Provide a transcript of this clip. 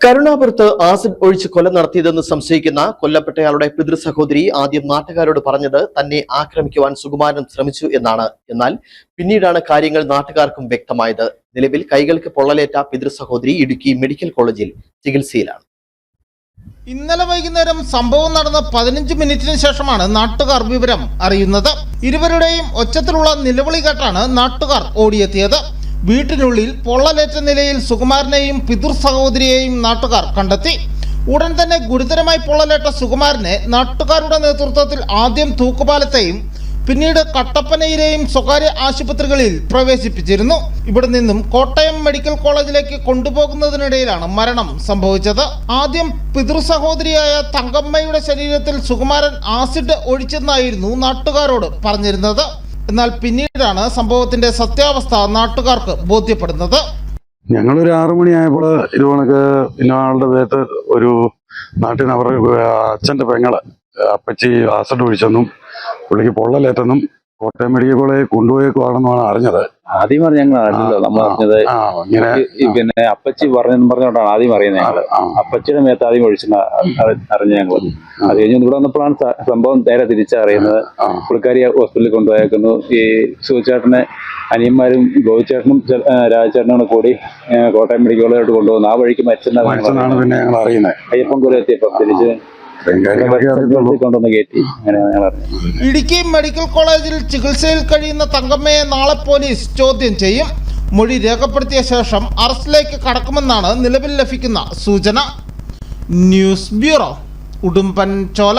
കരുണാപുരത്ത് acid ഒഴിച്ച് കൊല നടത്തിയതെന്ന് സംശയിക്കുന്ന കൊല്ലപ്പെട്ടയാളുടെ പിതൃ സഹോദരി ആദ്യം നാട്ടുകാരോട് പറഞ്ഞത് തന്നെ ആക്രമിക്കുവാൻ സുകുമാരൻ ശ്രമിച്ചു എന്നാണ്. എന്നാൽ പിന്നീടാണ് കാര്യങ്ങൾ നാട്ടുകാർക്കും വ്യക്തമായത്. നിലവിൽ കൈകൾക്ക് പൊള്ളലേറ്റ പിതൃ സഹോദരി ഇടുക്കി മെഡിക്കൽ കോളേജിൽ ചികിത്സയിലാണ്. ഇന്നലെ വൈകുന്നേരം സംഭവം നടന്ന പതിനഞ്ച് മിനിറ്റിന് ശേഷമാണ് നാട്ടുകാർ വിവരം അറിയുന്നത്. ഇരുവരുടെയും ഒച്ചത്തിലുള്ള നിലവിളി കേട്ടാണ് നാട്ടുകാർ ഓടിയെത്തിയത്. വീട്ടിനുള്ളിൽ പൊള്ളലേറ്റ നിലയിൽ സുകുമാരനെയും പിതൃ സഹോദരിയെയും നാട്ടുകാർ കണ്ടെത്തി. ഉടൻ തന്നെ ഗുരുതരമായി പൊള്ളലേറ്റ സുകുമാരനെ നാട്ടുകാരുടെ നേതൃത്വത്തിൽ ആദ്യം തൂക്കുപാലത്തെയും പിന്നീട് കട്ടപ്പനയിലെയും സ്വകാര്യ ആശുപത്രികളിൽ പ്രവേശിപ്പിച്ചിരുന്നു. ഇവിടെ നിന്നും കോട്ടയം മെഡിക്കൽ കോളേജിലേക്ക് കൊണ്ടുപോകുന്നതിനിടയിലാണ് മരണം സംഭവിച്ചത്. ആദ്യം പിതൃ സഹോദരിയായ തങ്കമ്മയുടെ ശരീരത്തിൽ സുകുമാരൻ ആസിഡ് ഒഴിച്ചെന്നായിരുന്നു നാട്ടുകാരോട് പറഞ്ഞിരുന്നത്. എന്നാൽ പിന്നീടാണ് സംഭവത്തിന്റെ സത്യാവസ്ഥ നാട്ടുകാർക്ക് ബോധ്യപ്പെടുന്നത്. ഞങ്ങളൊരു ആറു മണിയായപ്പോൾ ഇതുകണക്ക് ഇന്നയാളുടെ ദേഹത്ത് ഒരു നാട്ടിൽ നിന്ന് അവരുടെ അച്ഛന്റെ പെങ്ങൾ അപ്പച്ചി ആസിഡ് ഒഴിച്ചെന്നും പുള്ളിക്ക് പൊള്ളലേറ്റെന്നും കോട്ടയം മെഡിക്കൽ കോളേജിൽ കൊണ്ടുപോയേക്കുവാണെന്നാണ് അറിഞ്ഞത്. ആദ്യം പറഞ്ഞ ഞങ്ങൾ അറിഞ്ഞല്ലോ. നമ്മൾ അറിഞ്ഞത് പിന്നെ അപ്പച്ചി പറഞ്ഞെന്ന് പറഞ്ഞോണ്ടാണ് ആദ്യം അറിയുന്നത് ഞങ്ങൾ ആ, അപ്പച്ചിയുടെ മേത്ത് ആദ്യം ഒഴിച്ചെന്ന് അറിഞ്ഞ ഞങ്ങൾ. അത് കഴിഞ്ഞ് ഇവിടെ വന്നപ്പോഴാണ് സംഭവം നേരെ തിരിച്ചറിയുന്നത്. പുള്ളിക്കാരി ഹോസ്പിറ്റലിൽ കൊണ്ടുപോയേക്കുന്നു. ഈ സുചേട്ടനെ അനിയന്മാരും ഗോവിച്ചേട്ടനും രാജചേട്ടനും കൂടെ കോട്ടയം മെഡിക്കൽ കോളേജിലോട്ട് കൊണ്ടുപോകുന്നു ആ വഴിക്ക് മരിച്ചെന്നാണ് ഞങ്ങൾ. പിന്നെ ഞങ്ങൾ അറിയുന്നത്. എത്തിയപ്പോൾ തിരിച്ച് ഇടുക്കി മെഡിക്കൽ കോളേജിൽ ചികിത്സയിൽ കഴിയുന്ന തങ്കമ്മയെ നാളെ പോലീസ് ചോദ്യം ചെയ്യും. മൊഴി രേഖപ്പെടുത്തിയ ശേഷം അറസ്റ്റിലേക്ക് കടക്കുമെന്നാണ് നിലവിൽ ലഭിക്കുന്ന സൂചന. News bureau Udumbanchola.